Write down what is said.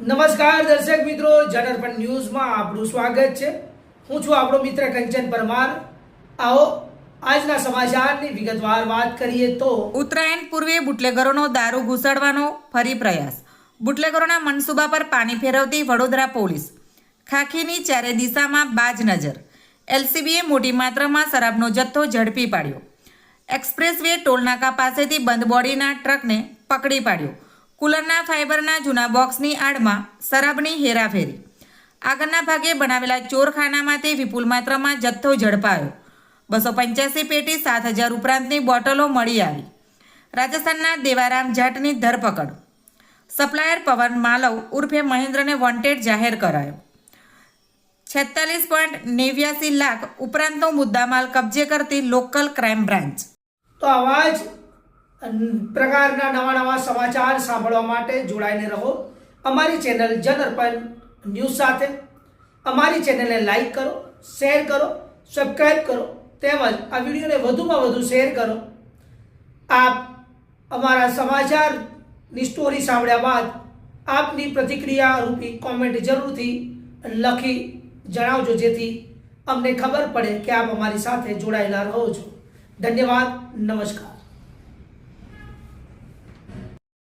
નમસ્કાર દર્શક મિત્રો, જનરપણ ન્યૂઝમાં આપણું સ્વાગત છે. હું છું આપણો મિત્ર કંચન પરમાર. આવો, આજના સમાચારની વિગતવાર વાત કરીએ તો ઉત્તરાયણ પૂર્વે બુટલેગરોનો દારૂ ઘૂસાડવાનો ફરી પ્રયાસ. બુટલેગરોના મનસૂબા પર પાણી ફેરવતી વડોદરા પોલીસ. ખાખીની ચારે દિશામાં બાજ નજર. એલસીબીએ મોટી માત્રામાં શરાબનો જથ્થો ઝડપી પાડ્યો. એક્સપ્રેસ વે ટોલનાકા પાસેથી બંધ બોડીના ટ્રકને પકડી પાડ્યો. કુલરના ફાઇબરના જૂના બોક્સની આડમાં શરાબની હેરાફેરી. આગળના ભાગે બનાવેલા ચોરખાનામાંથી વિપુલ માત્રામાં જથ્થો ઝડપાયો. બસો પંચ્યાસી પેટી સાત હજાર ઉપરાંતની બોટલો મળી આવી. રાજસ્થાનના દેવારામ જાટની ધરપકડ. સપ્લાયર પવન માલવ ઉર્ફે મહેન્દ્રને વોન્ટેડ જાહેર કરાયો. છેતાલીસ પોઈન્ટ નેવ્યાસી લાખ ઉપરાંતનો મુદ્દામાલ કબજે કરતી લોકલ ક્રાઇમ બ્રાન્ચ. તો આવા પ્રકારના નવા નવા સમાચાર સાંભળવા માટે જોડાઈને રહો. અમારી ચેનલ જનરપણ ન્યૂઝ સાથે. અમારી ચેનલને લાઈક કરો, શેર કરો સબસ્ક્રાઈબ કરો, તેમજ આ વિડીયોને વધુમાં વધુ શેર કરો. આપ અમારા સમાચારની સ્ટોરી સાંભળ્યા બાદ આપની પ્રતિક્રિયા રૂપી કોમેન્ટ જરૂરથી લખી જણાવજો, જેથી અમને ખબર પડે કે આપ અમારી સાથે જોડાયેલા રહો છો. ધન્યવાદ, નમસ્કાર.